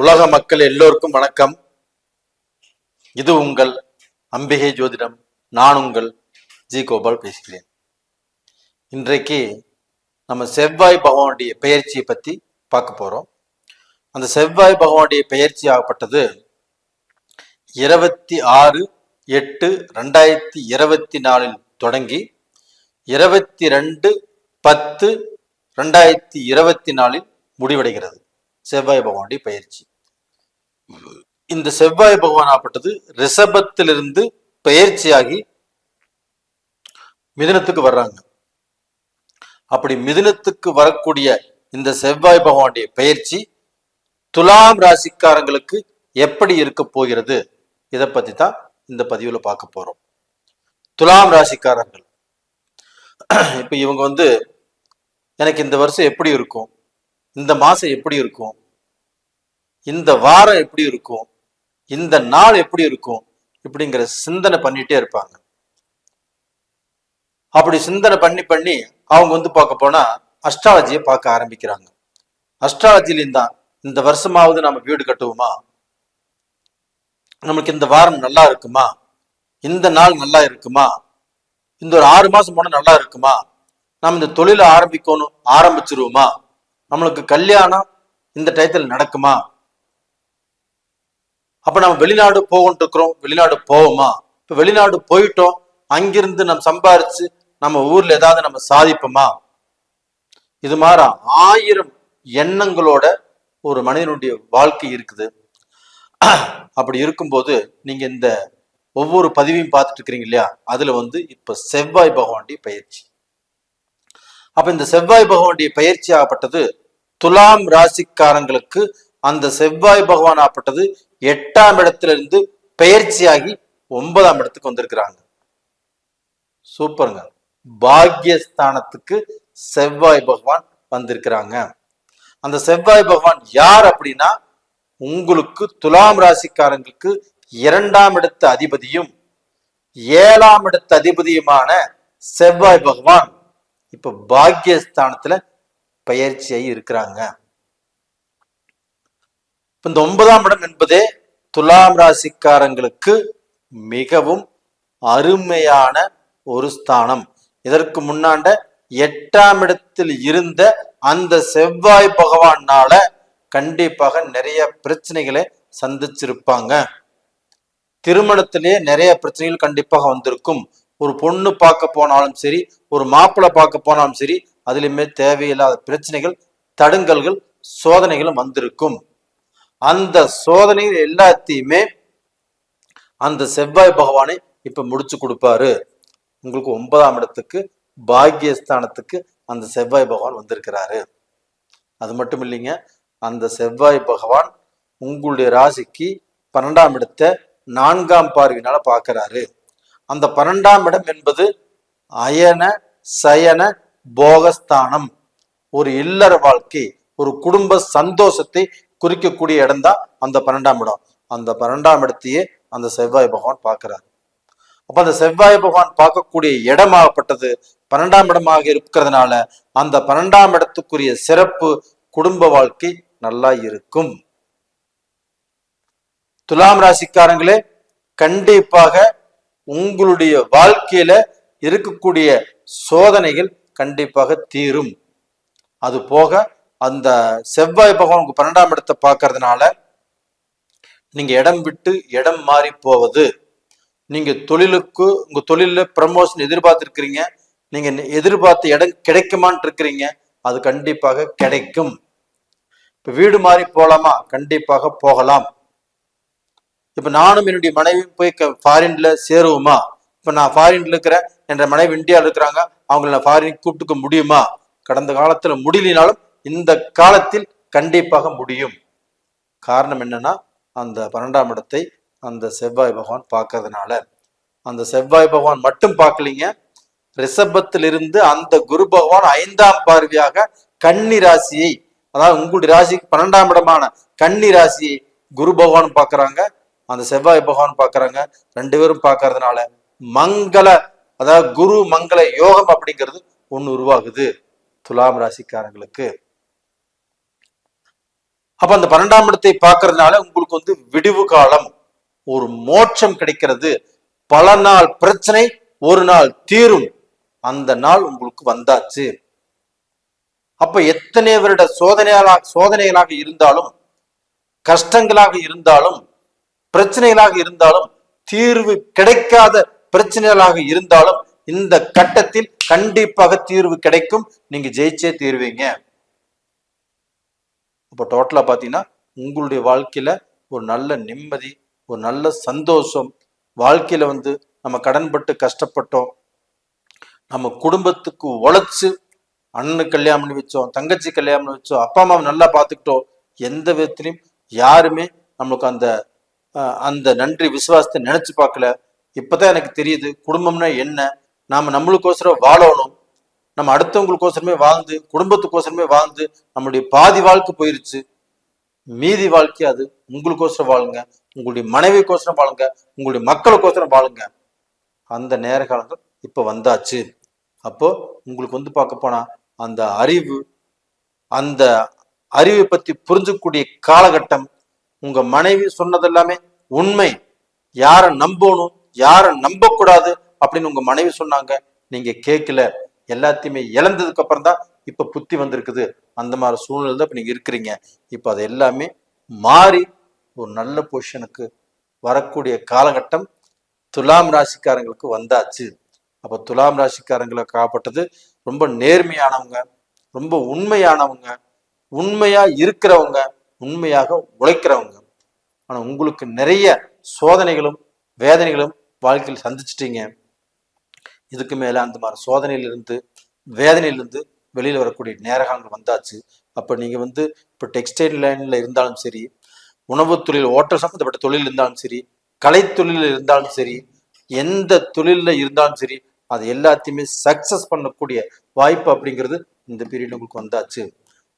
உலக மக்கள் எல்லோருக்கும் வணக்கம். இது உங்கள் அம்பிகை ஜோதிடம். நான் உங்கள் ஜி கோபால் பேசுகிறேன். இன்றைக்கு நம்ம செவ்வாய் பகவானுடைய பெயர்ச்சியை பற்றி பார்க்க போகிறோம் அந்த செவ்வாய் பகவானுடைய பெயர்ச்சி ஆகப்பட்டது இருபத்தி ஆறு எட்டு ரெண்டாயிரத்தி இருபத்தி நாலில் தொடங்கி இருபத்தி ரெண்டு பத்து ரெண்டாயிரத்தி இருபத்தி நாலில் முடிவடைகிறது. செவ்வாய் பகவானுடைய பயிற்சி. இந்த செவ்வாய் பகவான் ஆப்பட்டது ரிஷபத்திலிருந்து பயிற்சியாகி மிதுனத்துக்கு வர்றாங்க. அப்படி மிதுனத்துக்கு வரக்கூடிய இந்த செவ்வாய் பகவானுடைய பயிற்சி துலாம் ராசிக்காரங்களுக்கு எப்படி இருக்க போகிறது? இதை பத்தி தான் இந்த பதிவுல பார்க்க போறோம். துலாம் ராசிக்காரர்கள். இப்ப இவங்க வந்து எனக்கு இந்த வருஷம் எப்படி இருக்கும்? இந்த மாசம் எப்படி இருக்கும்? இந்த வாரம் எப்படி இருக்கும்? இந்த நாள் எப்படி இருக்கும்? இப்படிங்கிற சிந்தனை பண்ணிட்டே இருப்பாங்க. அப்படி சிந்தனை பண்ணி பண்ணி அவங்க வந்து பார்க்க போனா அஸ்ட்ராலஜியை பார்க்க ஆரம்பிக்கிறாங்க. அஸ்ட்ராலஜிலையும் தான் இந்த வருஷமாவது நம்ம வீடு கட்டுவோமா? நமக்கு இந்த வாரம் நல்லா இருக்குமா? இந்த நாள் நல்லா இருக்குமா? இந்த ஒரு ஆறு மாசம் போனா நல்லா இருக்குமா? நம்ம இந்த தொழிலை ஆரம்பிக்கணும் ஆரம்பிச்சிருவோமா? நம்மளுக்கு கல்யாணம் இந்த டயத்தில் நடக்குமா? அப்ப நம்ம வெளிநாடு போகணும் இருக்கிறோம் வெளிநாடு போவோமா? இப்ப வெளிநாடு போயிட்டோம் அங்கிருந்து நம்ம சம்பாரிச்சு நம்ம ஊர்ல ஏதாவது நம்ம சாதிப்போமா? இது மாதிரி ஆயிரம் எண்ணங்களோட ஒரு மனிதனுடைய வாழ்க்கை இருக்குது. அப்படி இருக்கும்போது நீங்க இந்த ஒவ்வொரு பதிவையும் பார்த்துட்டு இருக்கிறீங்க இல்லையா? அதுல வந்து இப்ப செவ்வாய் பகவானுடைய பயிற்சி. அப்ப இந்த செவ்வாய் பகவானுடைய பயிற்சி ஆகப்பட்டது துலாம் ராசிக்காரங்களுக்கு அந்த செவ்வாய் பகவான் ஆகப்பட்டது எட்டாம் இடத்துல இருந்து பயிற்சியாகி ஒன்பதாம் இடத்துக்கு வந்திருக்கிறாங்க. சூப்பருங்க. பாக்யஸ்தானத்துக்கு செவ்வாய் பகவான் வந்திருக்கிறாங்க. அந்த செவ்வாய் பகவான் யார் அப்படின்னா உங்களுக்கு துலாம் ராசிக்காரங்களுக்கு இரண்டாம் இடத்து அதிபதியும் ஏழாம் இடத்து அதிபதியுமான செவ்வாய் பகவான் இப்ப பாக்யஸ்தானத்துல பயிற்சியாகி இருக்கிறாங்க. இந்த ஒன்பதாம் இடம் என்பதே துலாம் ராசிக்காரங்களுக்கு மிகவும் அருமையான ஒரு ஸ்தானம். இதற்கு முன்னாண்ட எட்டாம் இடத்தில் இருந்த அந்த செவ்வாய் பகவானால கண்டிப்பாக நிறைய பிரச்சனைகளை சந்திச்சிருப்பாங்க. திருமணத்திலேயே நிறைய பிரச்சனைகள் கண்டிப்பாக வந்திருக்கும். ஒரு பொண்ணு பார்க்க போனாலும் சரி ஒரு மாப்பிள்ளை பார்க்க போனாலும் சரி அதுலேயுமே தேவையில்லாத பிரச்சனைகள் தடுங்கல்கள் சோதனைகளும் வந்திருக்கும். அந்த சோதனைகள் எல்லாத்தையுமே அந்த செவ்வாய் பகவானை இப்ப முடிச்சு கொடுப்பாரு. உங்களுக்கு ஒன்பதாம் இடத்துக்கு பாக்கியஸ்தானத்துக்கு அந்த செவ்வாய் பகவான் வந்திருக்கிறாரு. அது மட்டும் இல்லைங்க அந்த செவ்வாய் பகவான் உங்களுடைய ராசிக்கு பன்னெண்டாம் இடத்தை நான்காம் பார்வையினால பார்க்கறாரு. அந்த பன்னெண்டாம் இடம் என்பது அயன சயன போகஸ்தானம். ஒரு இல்லற வாழ்க்கை ஒரு குடும்ப சந்தோஷத்தை குறிக்கக்கூடிய இடம் தான் அந்த பன்னெண்டாம் இடம். அந்த பன்னெண்டாம் இடத்தையே அந்த செவ்வாய் பகவான் பார்க்கிறார். அப்ப அந்த செவ்வாய் பகவான் பார்க்கக்கூடிய இடமாகப்பட்டது பன்னெண்டாம் இடமாக இருக்கிறதுனால அந்த பன்னெண்டாம் இடத்துக்குரிய சிறப்பு குடும்ப வாழ்க்கை நல்லா இருக்கும். துலாம் ராசிக்காரங்களே கண்டிப்பாக உங்களுடைய வாழ்க்கையில இருக்கக்கூடிய சோதனைகள் கண்டிப்பாக தீரும். அது போக அந்த செவ்வாய் பகவான் உங்க பன்னெண்டாம் இடத்தை பார்க்கறதுனால நீங்க இடம் விட்டு இடம் மாறி போவது. நீங்க தொழிலுக்கு உங்க தொழில ப்ரமோஷன் எதிர்பார்த்துருக்கிறீங்க. நீங்க எதிர்பார்த்த இடம் கிடைக்குமான்னு இருக்கிறீங்க. அது கண்டிப்பாக கிடைக்கும். இப்ப வீடு மாறி போகலாமா கண்டிப்பாக போகலாம். இப்ப நானும் என்னுடைய மனைவியும் போய் ஃபாரின்ல சேருவோமா? இப்ப நான் ஃபாரின்ல இருக்கிறேன். என்ற மனைவி இந்தியாவில் இருக்கிறாங்க. அவங்கள நான் ஃபாரின் கூப்பிட்டுக்க முடியுமா? கடந்த காலத்துல முடியலினாலும் இந்த காலத்தில் கண்டிப்பாக முடியும். காரணம் என்னன்னா அந்த பன்னெண்டாம் இடத்தை அந்த செவ்வாய் பகவான் பார்க்கறதுனால. அந்த செவ்வாய் பகவான் மட்டும் பார்க்கலீங்க. ரிஷபத்திலிருந்து அந்த குரு பகவான் ஐந்தாம் பார்வையாக கன்னி ராசியை அதாவது உங்களுடைய ராசிக்கு பன்னெண்டாம் இடமான கன்னி ராசியை குரு பகவான் பார்க்கறாங்க. அந்த செவ்வாய் பகவான் பார்க்குறாங்க. ரெண்டு பேரும் பார்க்கறதுனால மங்கள அதாவது குரு மங்கள யோகம் அப்படிங்கிறது ஒண்ணு உருவாகுது துலாம் ராசிக்காரங்களுக்கு. அப்ப அந்த பன்னெண்டாம் இடத்தை பார்க்கறதுனால உங்களுக்கு வந்து விடிவு காலம் ஒரு மோட்சம் கிடைக்கிறது. பல நாள் பிரச்சனை ஒரு நாள் தீரும். அந்த நாள் உங்களுக்கு வந்தாச்சு. அப்ப எத்தனை வருட சோதனைகளாக சோதனைகளாக இருந்தாலும் கஷ்டங்களாக இருந்தாலும் பிரச்சனைகளாக இருந்தாலும் தீர்வு கிடைக்காத பிரச்சனைகளாக இருந்தாலும் இந்த கட்டத்தில் கண்டிப்பாக தீர்வு கிடைக்கும். நீங்க ஜெயிச்சே தீர்வீங்க. அப்போ டோட்டலா பாத்தீங்கன்னா உங்களுடைய வாழ்க்கையில ஒரு நல்ல நிம்மதி ஒரு நல்ல சந்தோஷம். வாழ்க்கையில வந்து நம்ம கடன்பட்டு கஷ்டப்பட்டோம். நம்ம குடும்பத்துக்கு உழைச்சு அண்ணன் கல்யாணம் பண்ணி வச்சோம் தங்கச்சி கல்யாணம் பண்ணி வச்சோம் அப்பா அம்மாவை நல்லா பார்த்துக்கிட்டோம் எந்த விதத்திலையும் யாருமே நம்மளுக்கு அந்த அந்த நன்றி விசுவாசத்தை நினைச்சு பார்க்கல. இப்பதான் எனக்கு தெரியுது குடும்பம்னா என்ன? நாம நம்மளுக்கோசரம் வாழணும். நம்ம அடுத்தவங்களுக்கோசரமே வாழ்ந்து குடும்பத்துக்கோசரமே வாழ்ந்து நம்மளுடைய பாதி வாழ்க்கை போயிருச்சு. மீதி வாழ்க்கை அது. உங்களுக்கோசரம் வாழுங்க. உங்களுடைய மனைவிக்கோசரம் வாழுங்க. உங்களுடைய மக்களுக்கோசரம் வாழுங்க. அந்த நேர காலங்கள் இப்ப வந்தாச்சு. அப்போ உங்களுக்கு வந்து பார்க்க போனா அந்த அறிவு அந்த அறிவை பத்தி புரிஞ்சக்கூடிய காலகட்டம் உங்க மனைவி சொன்னதெல்லாமே உண்மை. யாரை நம்பணும் யாரை நம்பக்கூடாது அப்படின்னு உங்க மனைவி சொன்னாங்க. நீங்க கேட்கல எல்லாத்தையுமே இழந்ததுக்கு அப்புறம் தான் இப்ப புத்தி வந்திருக்குது. அந்த மாதிரி சூழ்நிலை தான் இப்ப நீங்க இருக்கிறீங்க. இப்ப அது எல்லாமே மாறி ஒரு நல்ல பொசிஷனுக்கு வரக்கூடிய காலகட்டம் துலாம் ராசிக்காரங்களுக்கு வந்தாச்சு. அப்ப துலாம் ராசிக்காரங்களை காப்பட்டது ரொம்ப நேர்மையானவங்க ரொம்ப உண்மையானவங்க உண்மையா இருக்கிறவங்க உண்மையாக உழைக்கிறவங்க. ஆனா உங்களுக்கு நிறைய சோதனைகளும் வேதனைகளும் வாழ்க்கையில் சந்திச்சிட்டீங்க. இதுக்கு மேல அந்த மாதிரி சோதனையிலிருந்து வேதனையிலிருந்து வெளியில வரக்கூடிய நேரகாலங்கள் வந்தாச்சு. அப்ப நீங்க வந்து இப்போ டெக்ஸ்டைல் லைன்ல இருந்தாலும் சரி உணவுத் தொழில் ஓட்டல் சம்பந்தப்பட்ட தொழில் இருந்தாலும் சரி கலைத்தொழில் இருந்தாலும் சரி எந்த தொழில்ல இருந்தாலும் சரி அது எல்லாத்தையுமே சக்சஸ் பண்ணக்கூடிய வாய்ப்பு அப்படிங்கிறது இந்த பீரியட் உங்களுக்கு வந்தாச்சு.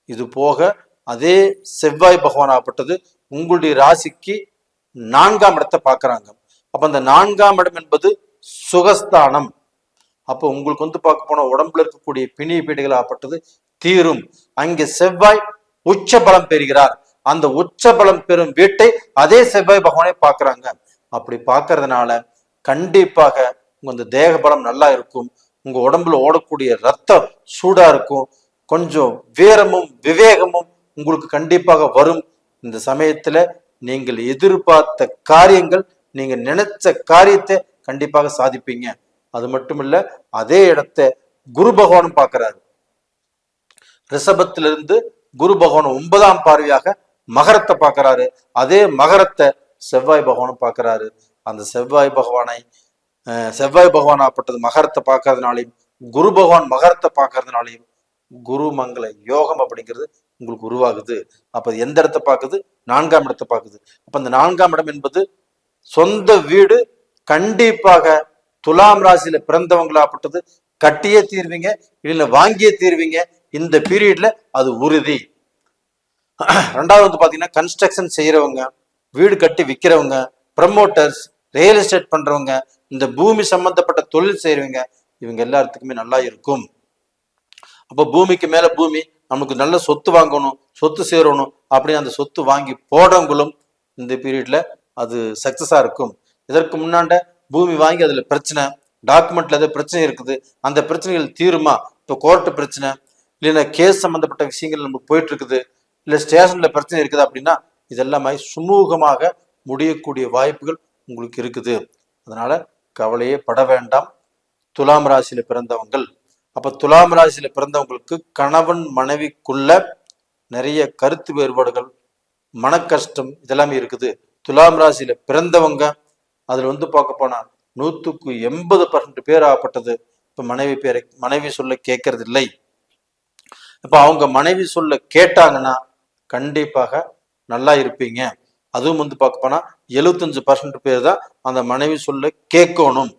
இது போக அதே செவ்வாய் பகவான் ஆகப்பட்டது. உங்களுடைய ராசிக்கு நான்காம் இடத்தை பார்க்குறாங்க. அப்ப அந்த நான்காம் இடம் என்பது சுகஸ்தானம். அப்போ உங்களுக்கு வந்து பார்க்க போனால் உடம்புல இருக்கக்கூடிய பிணி பீடுகள் ஆகப்பட்டது தீரும். அங்கே செவ்வாய் உச்ச பலம் பெறுகிறார். அந்த உச்ச பலம் பெறும் வீட்டை அதே செவ்வாய் பகவானே பார்க்குறாங்க. அப்படி பார்க்கறதுனால கண்டிப்பாக உங்க அந்த தேக பலம் நல்லா இருக்கும். உங்கள் உடம்புல ஓடக்கூடிய ரத்தம் சூடாக இருக்கும். கொஞ்சம் வீரமும் விவேகமும் உங்களுக்கு கண்டிப்பாக வரும். இந்த சமயத்துல நீங்கள் எதிர்பார்த்த காரியங்கள் நீங்க நினைச்ச காரியத்தை கண்டிப்பாக சாதிப்பீங்க. அது மட்டும் இல்ல அதே இடத்தை குரு பகவானும் பார்க்கிறாரு. ரிஷபத்திலிருந்து குரு பகவான் ஒன்பதாம் பார்வையாக மகரத்தை பார்க்கிறாரு. அதே மகரத்தை செவ்வாய் பகவானும் பார்க்கிறாரு. அந்த செவ்வாய் பகவானை அஹ், செவ்வாய் பகவான் ஆப்பட்டது மகரத்தை பார்க்கறதுனாலையும் குரு பகவான் மகரத்தை பார்க்கறதுனாலையும் குரு மங்கள யோகம் அப்படிங்கிறது உங்களுக்கு உருவாகுது. அப்போ எந்த இடத்தை பார்க்குது? நான்காம் இடத்தை பார்க்குது. அப்போ அந்த நான்காம் இடம் என்பது சொந்த வீடு கண்டிப்பாக துலாம் ராசியில பிறந்தவங்களாப்பட்டது கட்டியே தீர்வீங்க இல்ல வாங்கியே தீர்வீங்க. இந்த பீரியட்ல அது உறுதி. ரெண்டாவது வந்து பாத்தீங்கன்னா கன்ஸ்ட்ரக்ஷன் செய்யறவங்க வீடு கட்டி விற்கிறவங்க ப்ரமோட்டர்ஸ் ரியல் எஸ்டேட் பண்றவங்க இந்த பூமி சம்பந்தப்பட்ட தொழில் செய்யறவங்க இவங்க எல்லாத்துக்குமே நல்லா இருக்கும். அப்போ பூமிக்கு மேல பூமி நமக்கு நல்ல சொத்து வாங்கணும் சொத்து சேரணும் அப்படின்னு அந்த சொத்து வாங்கி போடவங்களும் இந்த பீரியட்ல அது சக்சஸா இருக்கும். இதற்கு முன்னாண்ட பூமி வாங்கி அதுல பிரச்சனை டாக்குமெண்ட்ல ஏதோ பிரச்சனை இருக்குது. அந்த பிரச்சனைகள் தீருமா? இப்போ கோர்ட்டு பிரச்சனை இல்லைன்னா கேஸ் சம்பந்தப்பட்ட விஷயங்கள் நமக்கு போயிட்டு இருக்குது இல்லை ஸ்டேஷன்ல பிரச்சனை இருக்குது அப்படின்னா இதெல்லாமே சுமூகமாக முடியக்கூடிய வாய்ப்புகள் உங்களுக்கு இருக்குது. அதனால கவலையே பட வேண்டாம். துலாம் ராசியில பிறந்தவங்கள் அப்ப துலாம் ராசியில பிறந்தவங்களுக்கு கணவன் மனைவிக்குள்ள நிறைய கருத்து வேறுபாடுகள் மனக்கஷ்டம் இதெல்லாமே இருக்குது. துலாம் ராசியில பிறந்தவங்க அதுல வந்து பார்க்க போனா நூத்துக்கு எண்பது பர்சன்ட் பேர் ஆகப்பட்டது. இப்ப மனைவி பேரை மனைவி சொல்ல கேட்கறது இல்லை இப்ப அவங்க மனைவி சொல்ல கேட்டாங்கன்னா கண்டிப்பாக நல்லா இருப்பீங்க. அதுவும் வந்து பார்க்க போனா எழுபத்தஞ்சு பர்சன்ட் பேர் தான் அந்த மனைவி சொல்ல கேட்கணும்.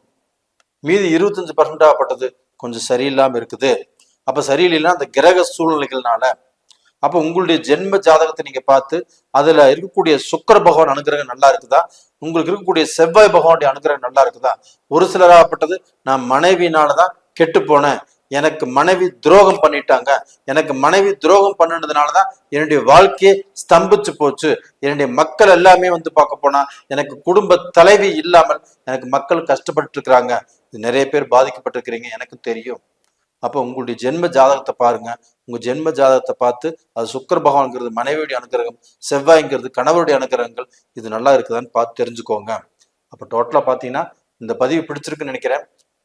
மீதி இருபத்தஞ்சு பர்சன்ட் ஆகப்பட்டது. கொஞ்சம் சரியில்லாம இருக்குது. அப்ப சரியில்லைன்னா அந்த கிரக சூழ்நிலைகள்னால அப்போ உங்களுடைய ஜென்ம ஜாதகத்தை நீங்க பார்த்து அதுல இருக்கக்கூடிய சுக்கர பகவான் அனுகிரகம் நல்லா இருக்குதா? உங்களுக்கு இருக்கக்கூடிய செவ்வாய் பகவானுடைய அனுகிரகம் நல்லா இருக்குதா? ஒரு சிலராகப்பட்டது நான் மனைவினாலதான் கெட்டு போனேன். எனக்கு மனைவி துரோகம் பண்ணிட்டாங்க. எனக்கு மனைவி துரோகம் பண்ணினதுனால தான் என்னுடைய வாழ்க்கையே ஸ்தம்பிச்சு போச்சு. என்னுடைய மக்கள் எல்லாமே வந்து பார்க்க போனா எனக்கு குடும்ப தலைவி இல்லாமல் எனக்கு மக்கள் கஷ்டப்பட்டு இருக்கிறாங்க. இது நிறைய பேர் பாதிக்கப்பட்டிருக்கிறீங்க எனக்கு தெரியும். அப்போ உங்களுடைய ஜென்ம ஜாதகத்தை பாருங்க. உங்க ஜென்ம ஜாதகத்தை பார்த்து அது சுக்கர பகவான்ங்கிறது மனைவியுடைய அனுகிரகம் செவ்வாய்ங்கிறது கணவருடைய அனுகிரகங்கள் இது நல்லா இருக்குதான்னு பார்த்து தெரிஞ்சுக்கோங்க. அப்போ டோட்டலாக பார்த்தீங்கன்னா இந்த பதிவு பிடிச்சிருக்குன்னு நினைக்கிறேன்.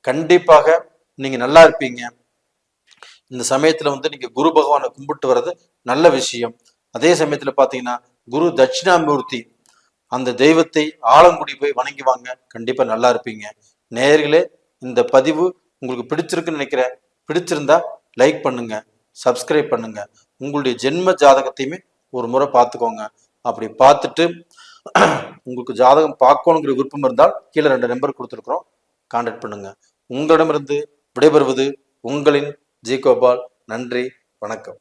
கண்டிப்பாக நீங்க நல்லா இருப்பீங்க. இந்த சமயத்துல வந்து நீங்க குரு பகவானை கும்பிட்டு வர்றது நல்ல விஷயம். அதே சமயத்துல பாத்தீங்கன்னா குரு தட்சிணாமூர்த்தி அந்த தெய்வத்தை ஆலங்குடி போய் வணங்கி வாங்க கண்டிப்பா நல்லா இருப்பீங்க. நேர்களே இந்த பதிவு உங்களுக்கு பிடிச்சிருக்குன்னு நினைக்கிறேன். பிடிச்சிருந்தா லைக் பண்ணுங்க சப்ஸ்கிரைப் பண்ணுங்க. உங்களுடைய ஜென்ம ஜாதகத்தையுமே ஒரு முறை பார்த்துக்கோங்க அப்படி பார்த்துட்டு உங்களுக்கு ஜாதகம் பார்க்கணுங்கிற விருப்பம் இருந்தால் கீழே ரெண்டு நம்பர் கொடுத்துருக்குறோம். கான்டாக்ட் பண்ணுங்க. உங்களிடமிருந்து விடைபெறுவது உங்களின் ஜி கோபால் நன்றி வணக்கம்.